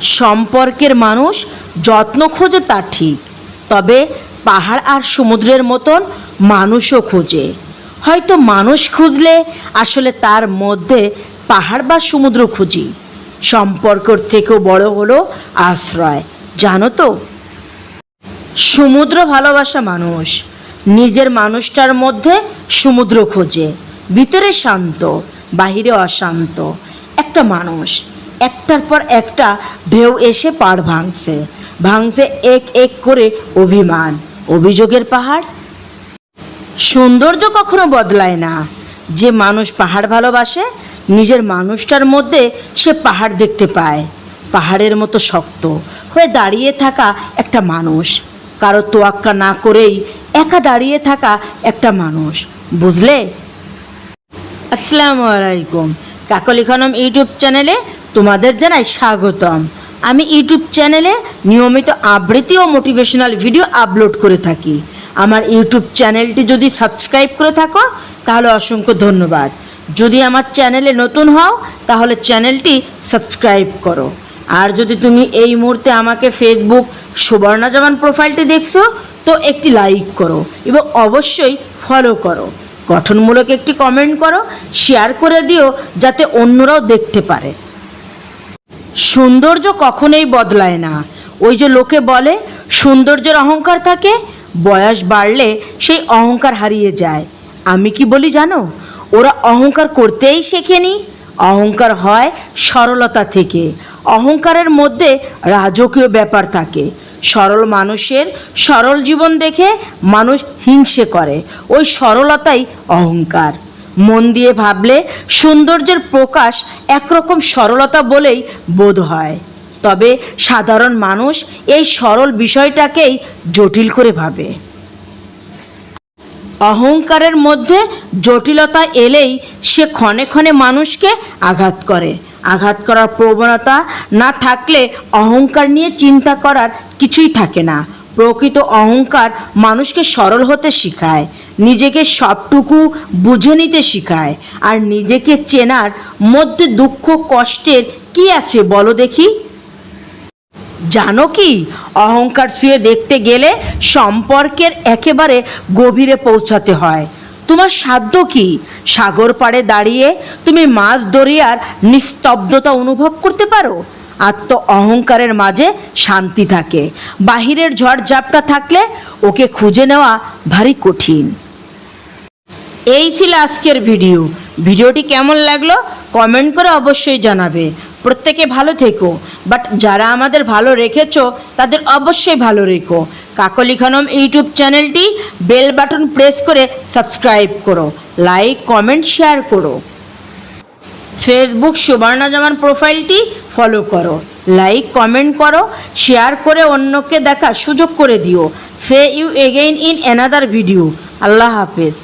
সম্পর্কের মানুষ যত্ন খোঁজে তা ঠিক, তবে পাহাড় আর সমুদ্রের মতন মানুষও খোঁজে। হয়তো মানুষ খুঁজলে আসলে তার মধ্যে পাহাড় বা সমুদ্র খুঁজি। সম্পর্কর থেকেও বড় হলো আশ্রয়, জানো তো? সমুদ্র ভালোবাসা মানুষ, নিজের মানুষটার মধ্যে সমুদ্র খোঁজে। ভিতরে শান্ত, বাহিরে অশান্ত, একটা মানুষ। একটার পর একটা ঢেউ এসে পাড় ভাঙছে। ভাঙছে এক এক করে অভিমান। অভিযোগের পাহাড়? সৌন্দর্য কখনো বদলায় না। যে মানুষ পাহাড় ভালোবাসে, নিজের মানুষটার মধ্যে সে পাহাড় দেখতে পায়। পাহাড়ের মতো শক্ত হয়ে দাঁড়িয়ে থাকা একটা মানুষ। কারও তোয়াক্কা না করেই একা দাঁড়িয়ে থাকা একটা মানুষ। বুঝলে? আসসালামু আলাইকুম। কাকলি খানম ইউটিউব চ্যানেলে তোমাদের জানাই স্বাগতম। আমি ইউটিউব চ্যানেলে নিয়মিত আবৃত্তি ও মোটিভেশনাল ভিডিও আপলোড করে থাকি। আমার ইউটিউব চ্যানেলটি যদি সাবস্ক্রাইব করে থাকো, তাহলে অসংখ্য ধন্যবাদ। যদি আমার চ্যানেলে নতুন হও, তাহলে চ্যানেলটি সাবস্ক্রাইব করো। আর যদি তুমি এই মুহূর্তে আমাকে ফেসবুক সুবর্ণা জামান প্রোফাইলটি দেখছ, তো একটি লাইক করো এবং অবশ্যই ফলো করো। গঠনমূলক একটি কমেন্ট করো শেয়ার করে দিও, যাতে অন্যরাও দেখতে পারে। সৌন্দর্য কখনোই বদলায় না। ওই যে লোকে বলে, সৌন্দর্যের অহংকার থাকে, বয়স বাড়লে সেই অহংকার হারিয়ে যায়। আমি কি বলি জানো? ওরা অহংকার করতেই শেখেনি। অহংকার হয় সরলতা থেকে। অহংকারের মধ্যে রাজকীয় ব্যাপার থাকে। সরল মানুষের সরল জীবন দেখে মানুষ হিংসে করে। ওই সরলতাই অহংকার। মন দিয়ে ভাবলে সৌন্দর্যের প্রকাশ একরকম সরলতা বলেই বোধ হয়। তবে সাধারণ মানুষ এই সরল বিষয়টাকেই জটিল করে ভাবে। অহংকারের মধ্যে জটিলতা এলেই সে ক্ষণে ক্ষণে মানুষকে আঘাত করে। আঘাত করার প্রবণতা না থাকলে অহংকার নিয়ে চিন্তা করার কিছুই থাকে না। প্রকৃত অহংকার মানুষকে সরল হতে শেখায়, নিজেকে সবটুকু বুঝে নিতে শেখায়, আর নিজেকে চেনার মধ্যে দুঃখ কষ্টের কি আছে বলো দেখি? জানো কি? অহংকার শুয়ে দেখতে গেলে সম্পর্কের একেবারে গভীরে পৌঁছাতে হয়। তোমার সাধ্য কি? সাগর পাড়ে দাঁড়িয়ে তুমি মাছ দরিয়ার নিস্তব্ধতা অনুভব করতে পারো? আত্ম অহংকারের মাঝে শান্তি থাকে। বাহিরের ঝড় ঝাপটা থাকলে ওকে খুঁজে নেওয়া ভারী কঠিন। এই ছিল আজকের ভিডিও। ভিডিওটি কেমন লাগল কমেন্ট করে অবশ্যই জানাবে। প্রত্যেকে ভালো থেকো। বাট যারা আমাদের ভালো রেখেছ, তাদের অবশ্যই ভালো রেখো। কাকলি খানম ইউটিউব চ্যানেলটি বেল বাটন প্রেস করে সাবস্ক্রাইব করো। লাইক, কমেন্ট, শেয়ার করো। ফেসবুক সুবর্ণা জামান প্রোফাইলটি ফলো করো লাইক কমেন্ট করো শেয়ার করে অন্যকে দেখার সুযোগ করে দিও। See you again in another video আল্লাহ হাফেজ।